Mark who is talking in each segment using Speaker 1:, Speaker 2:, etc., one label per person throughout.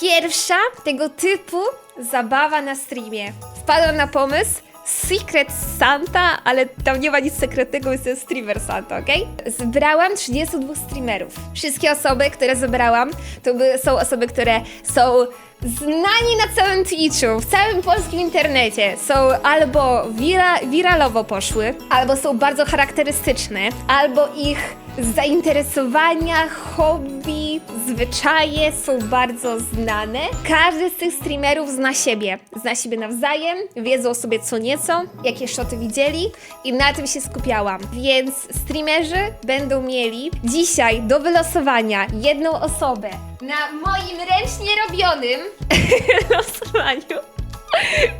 Speaker 1: pierwsza tego typu zabawa na streamie. Wpadłam na pomysł Secret Santa, ale tam nie ma nic sekretnego, jest to streamer Santa, okej? Zebrałam 32 streamerów. Wszystkie osoby, które zebrałam, to by, są osoby, które są znani na całym Twitchu, w całym polskim internecie. Są albo wira, wiralowo poszły, albo są bardzo charakterystyczne, albo ich zainteresowania, hobby, zwyczaje są bardzo znane. Każdy z tych streamerów zna siebie. Zna siebie nawzajem, wiedzą o sobie co nieco, jakie szoty widzieli i na tym się skupiałam. Więc streamerzy będą mieli dzisiaj do wylosowania jedną osobę na moim ręcznie robionym losowaniu.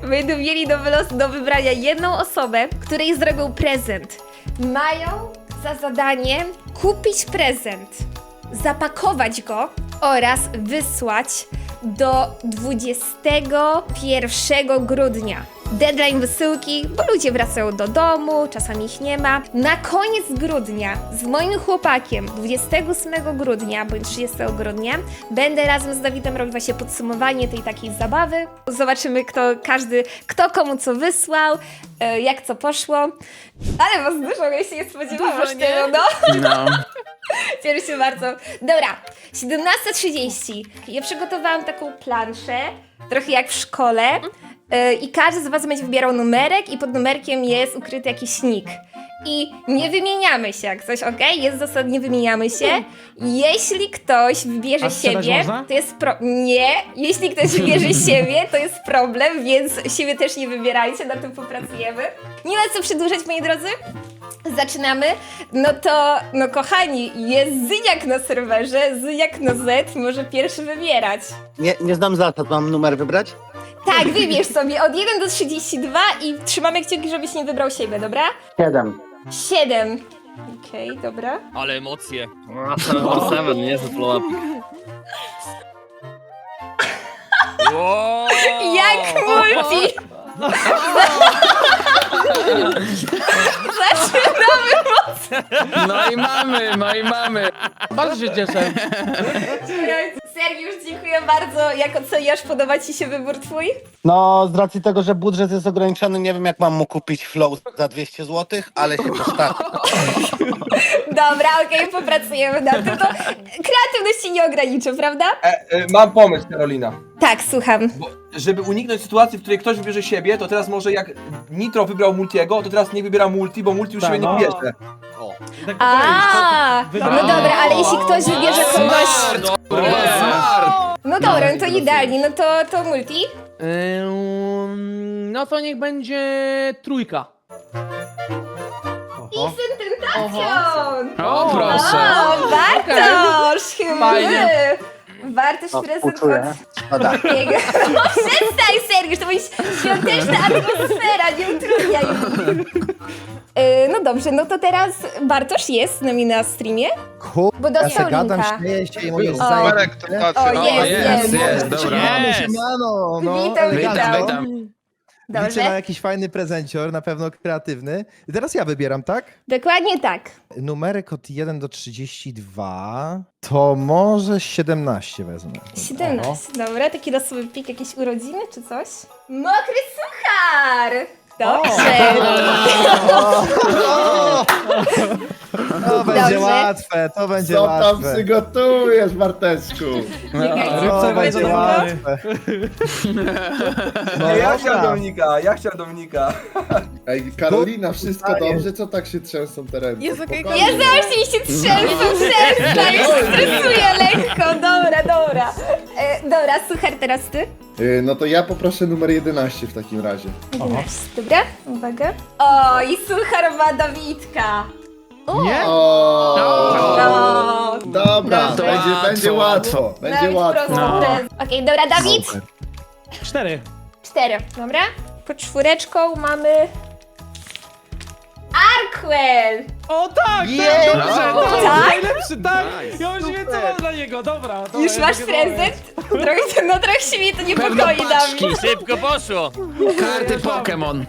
Speaker 1: Będą mieli do, do wybrania jedną osobę, której zrobią prezent. Mają za zadanie kupić prezent, zapakować go oraz wysłać do 21 grudnia. Deadline wysyłki, bo ludzie wracają do domu, czasami ich nie ma. Na koniec grudnia z moim chłopakiem 28 grudnia bądź 30 grudnia będę razem z Dawidem robić właśnie podsumowanie tej takiej zabawy. Zobaczymy, kto każdy, kto komu co wysłał, e, jak co poszło. Ale was dużo, ja się nie spodziewałam aż
Speaker 2: Dużo, nie?
Speaker 1: tego, no.
Speaker 3: No.
Speaker 1: Cieszę się bardzo. Dobra, 17.30. Ja przygotowałam taką planszę, trochę jak w szkole. Yy, I każdy z Was będzie wybierał numerek, i pod numerkiem jest ukryty jakiś nick. I nie wymieniamy się jak coś, ok? Jest zasad, nie wymieniamy się. Jeśli ktoś wybierze
Speaker 4: A strzelać
Speaker 1: siebie,
Speaker 4: można?
Speaker 1: to jest pro... Nie, jeśli ktoś wybierze siebie, to jest problem, więc siebie też nie wybierajcie, na tym popracujemy. Nie ma co przedłużać, moi drodzy. Zaczynamy. No to, no kochani, jest Zyniak na serwerze, Zyniak na Z może pierwszy wybierać.
Speaker 5: Nie, nie znam zasad, mam numer wybrać?
Speaker 1: Tak, wybierz sobie od 1 do 32 i trzymamy kciuki, żebyś nie wybrał siebie, dobra?
Speaker 5: Siedem.
Speaker 1: 7. Okej, dobra.
Speaker 2: Ale emocje.
Speaker 3: Number 7, nie za follow up.
Speaker 2: Wow.
Speaker 1: Jak multi! Zaczynamy!
Speaker 3: No i mamy, no i mamy.
Speaker 4: Bardzo się cieszę.
Speaker 1: Sergiusz, dziękuję bardzo. Jak oceniasz? Podoba Ci się wybór Twój?
Speaker 5: No, z racji tego, że budżet jest ograniczony, nie wiem jak mam mu kupić flow za 200 zł, ale się postaram.
Speaker 1: Dobra, okej, popracujemy nad tym. To kreatywność Ci nie ograniczy, prawda?
Speaker 6: E, e, mam pomysł, Karolina.
Speaker 1: Tak, słucham.
Speaker 6: Żeby uniknąć sytuacji, w której ktoś wybierze siebie, to teraz może jak Nitro wybrał Multiego, to teraz nie wybiera Multi, bo Multi już
Speaker 5: Tak,
Speaker 6: siebie
Speaker 5: no.
Speaker 6: nie bierze.
Speaker 4: Tak
Speaker 1: A, no
Speaker 4: Wybrałem.
Speaker 1: dobra, ale jeśli ktoś wybierze kogoś... No dobra, no to idealnie, no to, to multi.
Speaker 4: Ym, no to niech będzie trójka.
Speaker 1: I Tentacion!
Speaker 3: O, proszę.
Speaker 1: O, Bartosz! Chyba
Speaker 4: Fajnie.
Speaker 1: Bartosz
Speaker 5: O,
Speaker 1: prezent
Speaker 5: uczuję.
Speaker 1: od
Speaker 5: Szkoda.
Speaker 1: jego. No przestań, Sergiusz, to będzie świąteczna atmosfera, nie utrudniaj mi. Yy, No dobrze, no to teraz Bartosz jest z nami na streamie, bo
Speaker 7: Ja
Speaker 1: dostał
Speaker 7: se gadam,
Speaker 1: linka.
Speaker 7: śmieję się i moje
Speaker 1: O.
Speaker 7: zdanie.
Speaker 1: O, jest, jest.
Speaker 3: jest, jest, dobra.
Speaker 7: Siemano, no,
Speaker 1: witam. witam.
Speaker 7: Liczę na
Speaker 1: Dobrze,
Speaker 7: jakiś fajny prezencior, na pewno kreatywny. I teraz ja wybieram, tak?
Speaker 1: dokładnie tak.
Speaker 7: Numerek od 1 do 32, to może 17 wezmę.
Speaker 1: 17, dobra, taki losowy pik, jakieś urodziny czy coś? Mokry suchar! Dobrze.
Speaker 7: To będzie
Speaker 1: Dobrze.
Speaker 7: łatwe, to będzie
Speaker 8: Co tam
Speaker 7: łatwe.
Speaker 8: przygotujesz, Barteczku?
Speaker 7: To będzie łatwe. No
Speaker 6: Nie, ja chciałem
Speaker 7: dobra.
Speaker 6: Dominika, ja chciałem Dominika.
Speaker 8: Ej, Karolina, wszystko dobrze? Co tak się trzęsą te ręce?
Speaker 2: Jest okej,
Speaker 8: Spokojnie.
Speaker 1: Ja zawsze mi się trzęsą, ja się stresuję lekko, dobra, dobra. E, dobra, suchar, teraz ty.
Speaker 8: Y, No to ja poproszę numer 11 w takim razie.
Speaker 1: 11, dobra, uwaga. O, i suchar ma Dawidka.
Speaker 7: Nie?
Speaker 8: O,
Speaker 1: O,
Speaker 8: Dobra,
Speaker 1: Dobrze.
Speaker 8: będzie, będzie
Speaker 3: Łatwo,
Speaker 8: będzie
Speaker 1: Dawid
Speaker 8: łatwo.
Speaker 1: prosto prezent. Okej, dobra, Dawid.
Speaker 7: Super.
Speaker 4: Cztery.
Speaker 1: Cztery, dobra. Po czwóreczką mamy...
Speaker 4: O tak,
Speaker 7: Jej!
Speaker 4: tak, dobrze,
Speaker 3: No.
Speaker 4: to jest
Speaker 1: Tak?
Speaker 4: najlepszy, tak.
Speaker 3: Nice.
Speaker 4: Ja już wiem, co mam dla niego, dobra. dobra
Speaker 1: Już
Speaker 4: ja
Speaker 1: masz prezent? Trochę, no trochę się mnie to
Speaker 3: Pewno
Speaker 1: niepokoi,
Speaker 3: paczki,
Speaker 1: Dawid.
Speaker 2: Szybko poszło.
Speaker 3: karty Pokémon.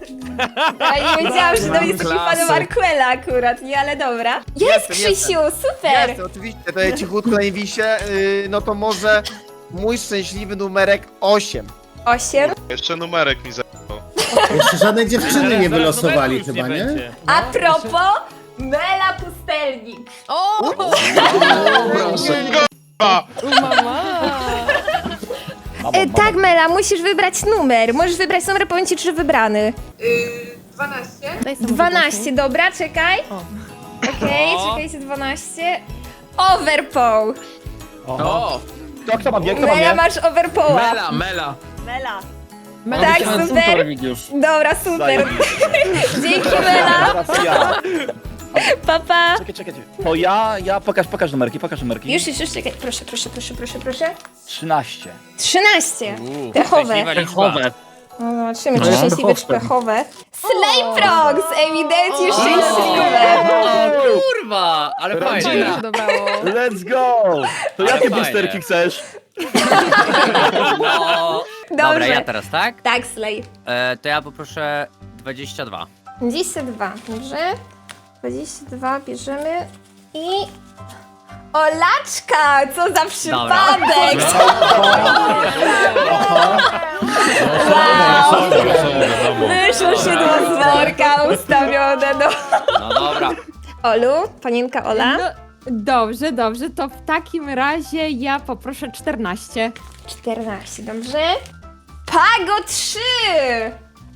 Speaker 1: Ja nie wiedziałam, że Dawid jest taki
Speaker 3: Klasy.
Speaker 1: fanem akurat, nie, ale dobra. Jest
Speaker 9: Jestem,
Speaker 1: Krzysiu, super!
Speaker 9: Jest, oczywiście, to ja cichutko na wisie, yy, no to może mój szczęśliwy numerek 8.
Speaker 1: 8.
Speaker 10: Jeszcze numerek mi za...
Speaker 8: Jeszcze żadnej dziewczyny nie wylosowali chyba, nie?
Speaker 1: A propos, Mela Pustelnik.
Speaker 3: O.
Speaker 1: E, tak, Mela, musisz wybrać numer. Możesz wybrać numer, powiem ci, czy wybrany. 12. 12, dobra, czekaj. Okej, czekajcie, 12. Overpoł.
Speaker 3: O,
Speaker 4: To kto ma bieg, kto ma
Speaker 1: Mela, masz overpoła.
Speaker 3: mela, mela.
Speaker 1: Tak, super. Dobra, super. Dzięki, Mela.
Speaker 4: Teraz ja.
Speaker 1: Papa.
Speaker 4: Czekaj, czekajcie. To ja, ja, pokaż, pokaż numerki, pokaż numerki.
Speaker 1: Już, już, już, czekaj. Proszę, proszę, proszę, proszę, proszę.
Speaker 4: 13.
Speaker 1: 13.
Speaker 2: Uuu,
Speaker 1: Pechowe.
Speaker 2: szczęśliwa liczba.
Speaker 1: No, zobaczymy, czy szczęśliwe, czy pechowe. Slayprox, ewidentnie szczęśliwe.
Speaker 2: Kurwa, ale fajnie.
Speaker 4: Let's go! To
Speaker 2: Ale
Speaker 4: jakie
Speaker 2: fajnie.
Speaker 4: boosterki chcesz?
Speaker 2: No, dobra,
Speaker 1: Dobrze.
Speaker 2: ja teraz, tak?
Speaker 1: Tak, Slay.
Speaker 2: E, to ja poproszę 22.
Speaker 1: 22, dobrze? 22 bierzemy i... Olaczka! Co za przypadek! Wow! Wyszło szydło z worka ustawione, no.
Speaker 2: No dobra.
Speaker 1: Olu, panienka Ola.
Speaker 11: No, dobrze, dobrze, to w takim razie ja poproszę 14.
Speaker 1: 14, dobrze? Pago 3!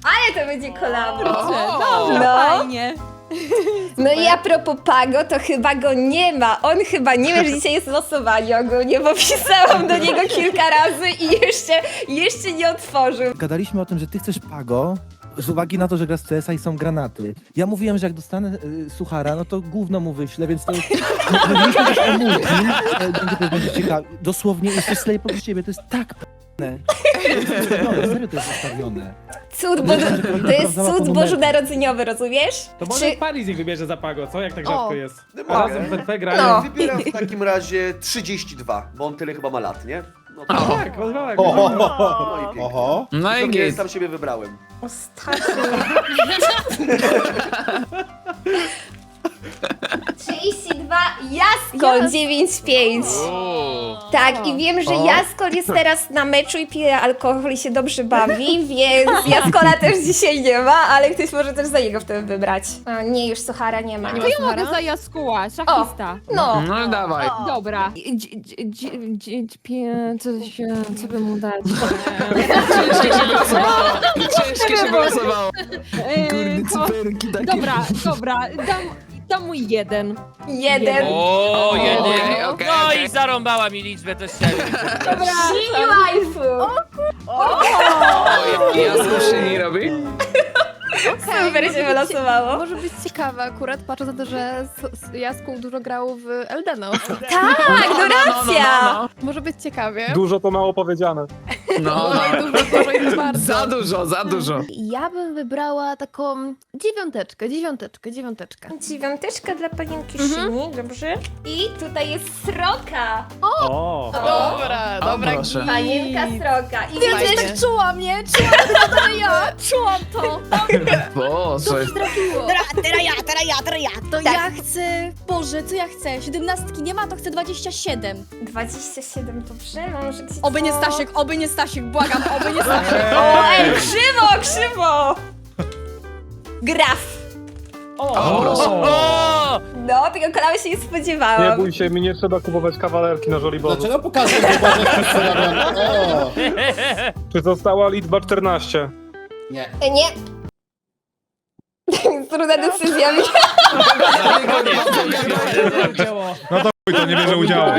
Speaker 1: Ale to będzie kolabo.
Speaker 11: Dobrze,
Speaker 1: No.
Speaker 11: fajnie.
Speaker 1: No i a propos Pago, to chyba go nie ma. On chyba nie wie, że dzisiaj jest losowanie ogólnie, bo pisałam do niego kilka razy i jeszcze, jeszcze nie otworzył.
Speaker 7: Gadaliśmy o tym, że ty chcesz Pago z uwagi na to, że gra z CS-a i są granaty. Ja mówiłem, że jak dostanę y, suchara, no to gówno mu wyślę, więc to jest... Mówiliśmy też o multi, e, będzie to będzie ciekawe. Dosłownie jest to slay pod ciebie, to jest tak p***ne. To jest ustawione, serio to jest ustawione.
Speaker 1: Cud, bo, to jest cud bożonarodzeniowy, rozumiesz?
Speaker 4: To może
Speaker 1: Czy...
Speaker 4: Paris ich wybierze za Pago, co? Jak tak rzadko jest?
Speaker 9: mogę.
Speaker 4: Razem grają.
Speaker 1: No.
Speaker 9: Wybieram w takim razie 32, bo on tyle chyba ma lat, nie? No to
Speaker 4: Tak, rozwałek.
Speaker 8: Oho,
Speaker 9: no i pięknie.
Speaker 8: oho.
Speaker 3: No i git.
Speaker 9: sam siebie wybrałem.
Speaker 1: Ostatni. 32, Jaskol 9-5.
Speaker 2: Uuu.
Speaker 1: Tak, i wiem, że Jaskol jest teraz na meczu i pije alkohol i się dobrze bawi, więc Jaskola też dzisiaj nie ma, ale ktoś może też za niego wtedy wybrać. A, nie, już Suchara nie ma.
Speaker 11: To ja mogę za Jaskuła, szachista.
Speaker 1: No,
Speaker 3: No dawaj.
Speaker 11: Dobra. Dzi- dzi- dzi- dzi- dzi- Coś, e, co by mu dać?
Speaker 3: Ciężkie się wylosowało. Ciężkie się wylosowało.
Speaker 11: E,
Speaker 3: Kurde,
Speaker 11: ko-
Speaker 3: cyferki takie.
Speaker 11: Dobra, dobra, dam, dam mu jeden.
Speaker 1: jeden.
Speaker 2: O,
Speaker 3: Okej,
Speaker 2: jeden.
Speaker 3: okej,
Speaker 2: No
Speaker 3: okej.
Speaker 2: i zarąbała mi liczbę, też chciałem.
Speaker 11: Dobra.
Speaker 1: Mini waifu.
Speaker 3: Ja skuszyni robi?
Speaker 1: Super się wylosowało.
Speaker 12: Może być ciekawe akurat, patrząc na to, że s- s- Jaskół dużo grał w Eldena.
Speaker 1: Tak, no racja.
Speaker 12: Może być ciekawie.
Speaker 4: Dużo to mało powiedziane.
Speaker 3: No,
Speaker 12: Oj, dużo, dużo i bardzo.
Speaker 3: za dużo, za dużo.
Speaker 12: Ja bym wybrała taką dziewiąteczkę, dziewiąteczkę, dziewiąteczkę.
Speaker 1: Dziewiąteczka dla panienki
Speaker 12: Mhm.
Speaker 1: Szyni, dobrze? I tutaj jest sroka.
Speaker 4: O!
Speaker 12: Dobra,
Speaker 3: O, proszę.
Speaker 1: Panienka sroka. I
Speaker 12: że czułam, nie? Czułam to, to ja! Czułam to!
Speaker 3: Boże.
Speaker 12: To trafiło!
Speaker 13: Teraz ja, teraz ja, teraz ja.
Speaker 12: To
Speaker 1: Tak.
Speaker 12: ja chcę... Boże, co ja chcę? Siedemnastki nie ma, to chcę 27.
Speaker 1: 27, dobrze? No może gdzieś
Speaker 12: Oby nie Stasiek, oby nie Stasiek, błagam, oby nie Stasiek.
Speaker 1: O, ej, krzywo, krzywo! Graf.
Speaker 4: O!
Speaker 1: No, tego kolamy się nie spodziewałam.
Speaker 4: się, mi nie trzeba kupować kawalerki na żoliborzu.
Speaker 8: Dlaczego pokażę, wszyscy robią? O,
Speaker 4: Czy została liczba 14?
Speaker 8: nie.
Speaker 1: E, Nie. Trudna decyzja.
Speaker 4: To nie bierze udziału.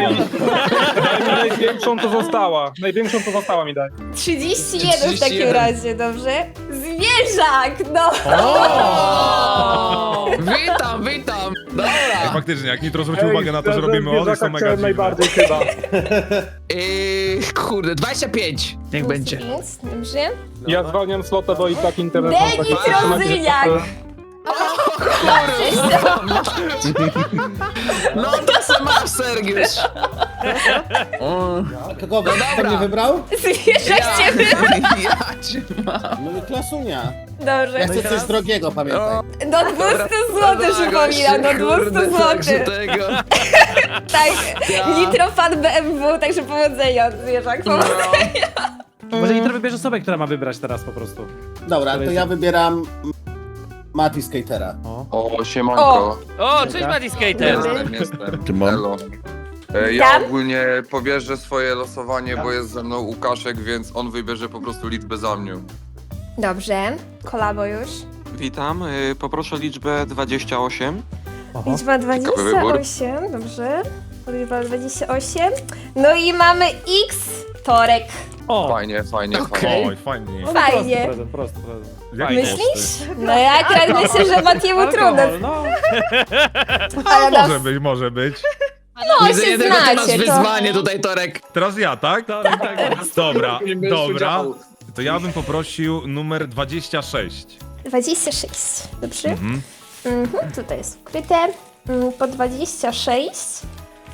Speaker 4: Największą to została. Największą to została mi daj.
Speaker 1: 31 w takim
Speaker 3: 31.
Speaker 1: razie, dobrze? Zwierzak, no.
Speaker 3: Witam, witam. Dobra.
Speaker 4: Faktycznie, jak Nitro zwrócił uwagę na to, że robimy odejść, to mega najbardziej chyba.
Speaker 3: Yy, kurde, 25. Niech będzie.
Speaker 1: 25, Dobrze.
Speaker 4: Ja zwalniam slota, bo i tak internet
Speaker 1: Denis Rozyniak.
Speaker 3: No to se masz, Sergiusz. O,
Speaker 5: A kogo kto mnie wybrał?
Speaker 1: Zwierzę ciebie.
Speaker 3: ja cię mam.
Speaker 5: No klasunia.
Speaker 1: Dobrze.
Speaker 5: Ja chcę coś drogiego, pamiętaj.
Speaker 1: Do 200 zł przypominam, do 200 zł.
Speaker 3: tego.
Speaker 1: Tak, nitrofan BMW, także powodzenia, zwierzak, powodzenia.
Speaker 4: Może Nitro wybierze osobę, która ma wybrać teraz po prostu.
Speaker 5: Dobra, to ja wybieram Mati Skatera.
Speaker 8: O, siemanko.
Speaker 2: O, cześć Mati Skater.
Speaker 8: Jestem, jestem. Elo. E,
Speaker 1: Tam?
Speaker 8: Ja ogólnie powierzę swoje losowanie, bo jest ze mną Łukaszek, więc on wybierze po prostu liczbę za mnie.
Speaker 1: Dobrze, kolabo już.
Speaker 8: Witam, y, poproszę liczbę 28.
Speaker 1: Liczba
Speaker 8: Ciekawy wybór.
Speaker 1: 28, dobrze. Liczba 28. No i mamy X Torek.
Speaker 4: O!
Speaker 8: Fajnie, fajnie,
Speaker 3: Okej.
Speaker 8: fajnie.
Speaker 4: Oj, fajnie.
Speaker 1: Fajnie.
Speaker 4: Prosty prezent, prosty prezent.
Speaker 2: Fajnie.
Speaker 1: Myślisz? No ja akurat myślę, że Matiemu trudno.
Speaker 4: Alkohol, no.
Speaker 1: Ale nas,
Speaker 4: Może być, może być.
Speaker 1: no
Speaker 3: Widzę,
Speaker 1: się
Speaker 3: jednego ty masz
Speaker 1: znacie, to...
Speaker 3: wyzwanie tutaj, Torek.
Speaker 4: Teraz ja, tak? Dobra,
Speaker 9: Nie bierzesz
Speaker 4: dobra.
Speaker 9: udziału.
Speaker 4: To ja bym poprosił numer 26.
Speaker 1: 26, dobrze?
Speaker 4: Mhm.
Speaker 1: Mhm, tutaj jest ukryte. Mm, Po 26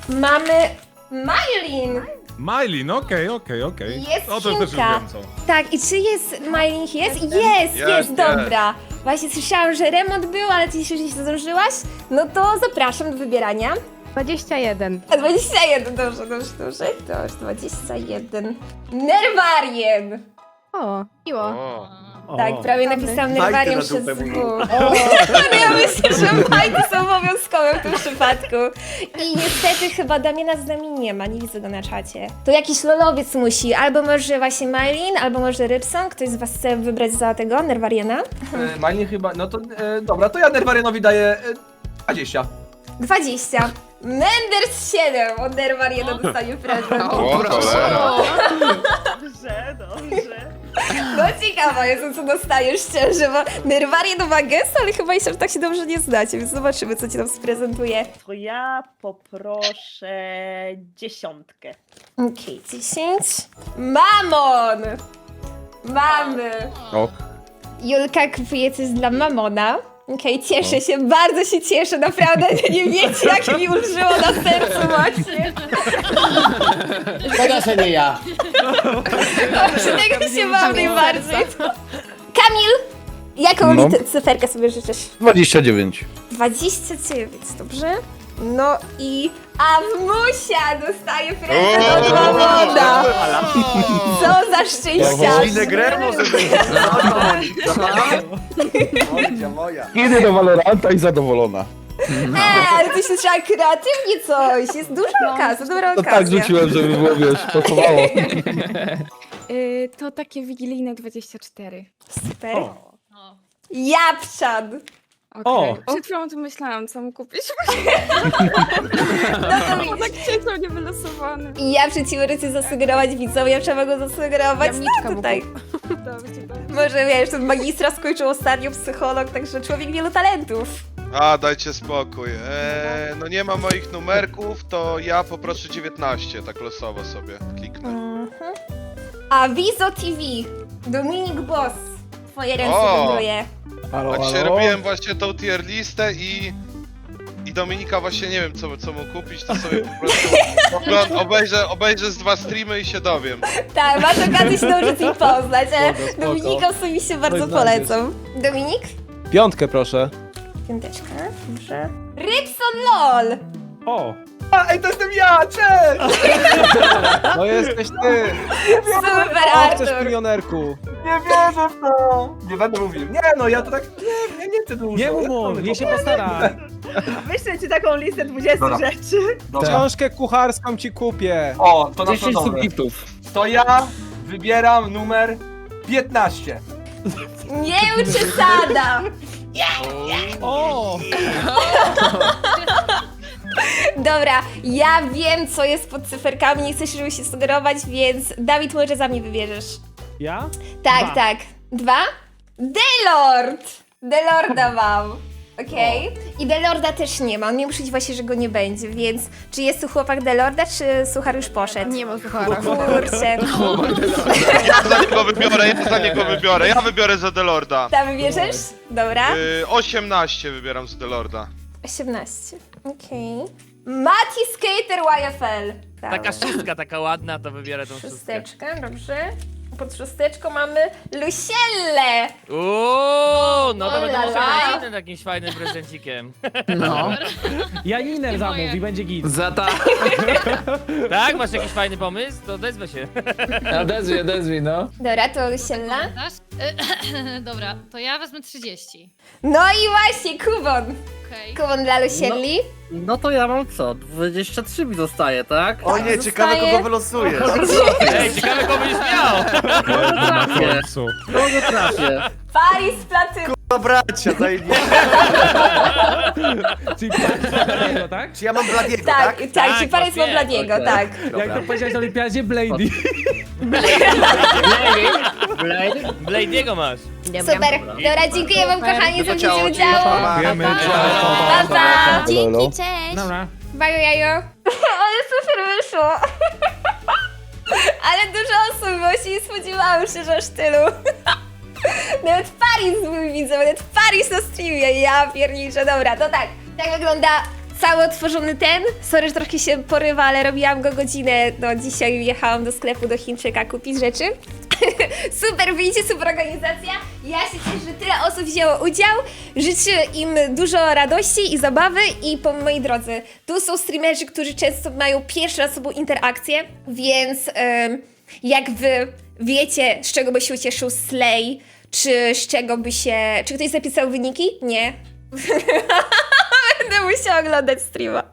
Speaker 1: mamy Mylin.
Speaker 4: Mylin, okej, okej, okej.
Speaker 1: Jest
Speaker 4: O, to też już
Speaker 1: Chinka.
Speaker 4: wiem co.
Speaker 1: Tak, i czy jest Mylin? Jest? Jest, jest,
Speaker 8: Jest,
Speaker 1: dobra. Właśnie słyszałam, że remont był, ale ty jeszcze nie zdążyłaś. No to zapraszam do wybierania.
Speaker 12: 21.
Speaker 1: A 21, dobrze, dobrze, dobrze. To już 21. Nerwarien!
Speaker 12: O, miło.
Speaker 4: O.
Speaker 1: Tak, prawie napisałam Nerwarien
Speaker 9: na
Speaker 1: przez
Speaker 9: dupę.
Speaker 1: No ja myślę, że majty są obowiązkowe w tym przypadku. I niestety chyba Damiana z nami nie ma, nie widzę go na czacie. To jakiś lolowiec musi, albo może właśnie Mylin, albo może Rybson. Ktoś z was chce wybrać za tego Nerwariena?
Speaker 6: E, Malin chyba, no to e, dobra, to ja Nerwarianowi daję e, 20.
Speaker 1: 20. Menders 7 od Nerwariena dostanie prezent.
Speaker 3: O, proszę.
Speaker 1: Dobrze, dobrze. No ciekawa jestem, co dostajesz szczerze, bo Nerwarien ma gest, ale chyba jeszcze tak się dobrze nie znacie, więc zobaczymy, co ci tam sprezentuje.
Speaker 13: To ja poproszę dziesiątkę.
Speaker 1: Okej, 10. Mamon! Mamy!
Speaker 7: Ok.
Speaker 1: Julka kupuje coś dla Mamona. Okej, cieszę się, bardzo się cieszę, naprawdę nie wiecie, jak mi ulżyło na sercu właśnie.
Speaker 5: Szkoda, że nie ja.
Speaker 1: Tego się mam najbardziej. Kamil, jaką
Speaker 7: No.
Speaker 1: cyferkę sobie życzysz?
Speaker 7: 29.
Speaker 1: 29, dobrze? No i Awmusia dostaje prezent od Mamona. Co za szczęścia.
Speaker 9: Winegrę może być. Moja, moja.
Speaker 7: Idę do Valoranta i zadowolona.
Speaker 1: Eee, ale ty się trzeba kreatywnie coś. Jest duża okazja, dobra
Speaker 7: To
Speaker 1: okazja.
Speaker 7: tak rzuciłem, żeby było, wiesz, pasowało.
Speaker 12: Y, to takie wigilijne 24.
Speaker 1: Super. Japczan.
Speaker 4: O!
Speaker 12: Przed chwilą tu myślałam, co mu kupić.
Speaker 1: No to
Speaker 12: Bo tak ciężko nie wylosowany.
Speaker 1: I ja przedsiębiorcy zasugerować widzom, ja trzeba go zasugerować
Speaker 12: Jamniczka
Speaker 1: no
Speaker 12: mu
Speaker 1: tutaj.
Speaker 12: Dobrze, dobrze.
Speaker 1: Może wiesz, ten magistra skończył ostatnio psycholog, także człowiek wielu talentów.
Speaker 8: A, dajcie spokój. Eee, no nie ma moich numerków, to ja poproszę 19, tak losowo sobie kliknę.
Speaker 1: Mhm. A Wizo TV, Dominik Boss, twoje ręce
Speaker 8: O!
Speaker 1: wędruje.
Speaker 7: Halo,
Speaker 8: A dzisiaj
Speaker 7: halo?
Speaker 8: robiłem właśnie tą tier listę i... I Dominika właśnie nie wiem co, co mu kupić, to sobie po prostu ogląd- obejrzę, obejrzę z dwa streamy i się dowiem.
Speaker 1: Tak, masz okazję się dobrze im poznać, ale
Speaker 7: Spoko, spoko.
Speaker 1: Dominika osobiście bardzo
Speaker 7: Coś znajdziesz.
Speaker 1: polecam. Dominik?
Speaker 7: Piątkę proszę.
Speaker 1: Piąteczka, dobrze. Rybson LOL!
Speaker 4: O!
Speaker 6: A, ej, to jestem ja, cześć!
Speaker 7: No jesteś ty!
Speaker 1: Super Artur!
Speaker 7: milionerku!
Speaker 6: Nie wierzę w to! Nie będę mówił. Nie no, ja to tak, nie, nie, nie chcę dużo.
Speaker 4: Nie mów mu, niech się postara.
Speaker 13: Wyślę ci taką listę 20
Speaker 6: Dobra.
Speaker 13: rzeczy.
Speaker 6: Dobra.
Speaker 7: Książkę kucharską ci kupię!
Speaker 6: O, to na
Speaker 3: 10
Speaker 6: pewno dobre.
Speaker 3: subitów.
Speaker 6: To ja wybieram numer 15.
Speaker 1: Nie przesada!
Speaker 7: O!
Speaker 1: Dobra, ja wiem co jest pod cyferkami, nie chcę się, żeby się sugerować, więc Dawid może za mnie wybierzesz.
Speaker 4: Ja?
Speaker 1: Tak,
Speaker 4: Dwa.
Speaker 1: tak. Dwa? Delord! Delorda mam. Okej. I Delorda też nie ma. On nie musi właśnie, że go nie będzie, więc czy jest tu chłopak Delorda, czy Suchar już poszedł?
Speaker 12: Nie ma suchara.
Speaker 1: Kurczę.
Speaker 8: Ja za niego wybiorę, ja za niego wybiorę. Ja wybiorę za Delorda.
Speaker 1: Tam wybierzesz? Dobra.
Speaker 8: Y, 18 wybieram za Delorda.
Speaker 1: 18. Okej. Mati Skater YFL. Dobra.
Speaker 2: Taka szóstka, taka ładna, to wybierę tą szóstkę.
Speaker 1: Szósteczka, dobrze. Pod szósteczką mamy Lucielle.
Speaker 2: Uuu, no
Speaker 1: O
Speaker 2: to będę
Speaker 1: la
Speaker 2: musiał
Speaker 1: la.
Speaker 2: być innym jakimś fajnym prezencikiem.
Speaker 3: No.
Speaker 7: Janiner zamów i będzie git.
Speaker 3: Za ta...
Speaker 2: Tak? Masz jakiś fajny pomysł? To odezwę się.
Speaker 3: Odezwij, odezwij, no.
Speaker 1: Dobra, to Luciella.
Speaker 12: Dobra, to ja wezmę 30.
Speaker 1: No i właśnie, Kubon.
Speaker 12: Okej.
Speaker 1: Kubon dla Lucielli.
Speaker 3: No to ja mam co? 23 mi zostaje, tak?
Speaker 9: O nie, ciekawe
Speaker 1: Zostaje-
Speaker 9: kogo wylosujesz.
Speaker 2: Ej, ciekawe kogo będziesz miał!
Speaker 4: Na końcu.
Speaker 3: Kogo trafię?
Speaker 1: Paris Platyna.
Speaker 9: Bracia, nie.
Speaker 7: Czyli Bladiego, tak?
Speaker 9: Czy ja mam Bladiego,
Speaker 1: Tak,
Speaker 9: tak?
Speaker 1: tak,
Speaker 2: Tak,
Speaker 1: czy Paris ma
Speaker 2: okej,
Speaker 1: Bladiego,
Speaker 3: okej.
Speaker 1: tak.
Speaker 7: Jak to powiedziałeś na olimpiadzie, Blady.
Speaker 2: Blade'ego masz.
Speaker 1: Super. Dobra, dziękuję wam kochani za wzięcie udziału. Pa, pa.
Speaker 12: Dzięki, cześć!
Speaker 7: Dobra.
Speaker 1: Bajo jajo. Ale super wyszło. Ale dużo osób, bo się nie spodziewałam się, że aż tylu. Nawet Paris był widzą, nawet Paris na streamie. Ja pierniczę. Dobra, to tak. Tak wygląda cały otworzony ten. Sorry, że trochę się porywa, ale robiłam go godzinę. No dzisiaj jechałam do sklepu do Chińczyka kupić rzeczy. super wyjście, super organizacja. Ja się cieszę, że tyle osób wzięło udział. Życzę im dużo radości i zabawy i po mojej drodze. Tu są streamerzy, którzy często mają pierwszy raz sobą interakcję, więc em, jak wy wiecie, z czego by się ucieszył Slay, czy z czego by się... Czy ktoś zapisał wyniki? Nie. Będę musiała oglądać streama.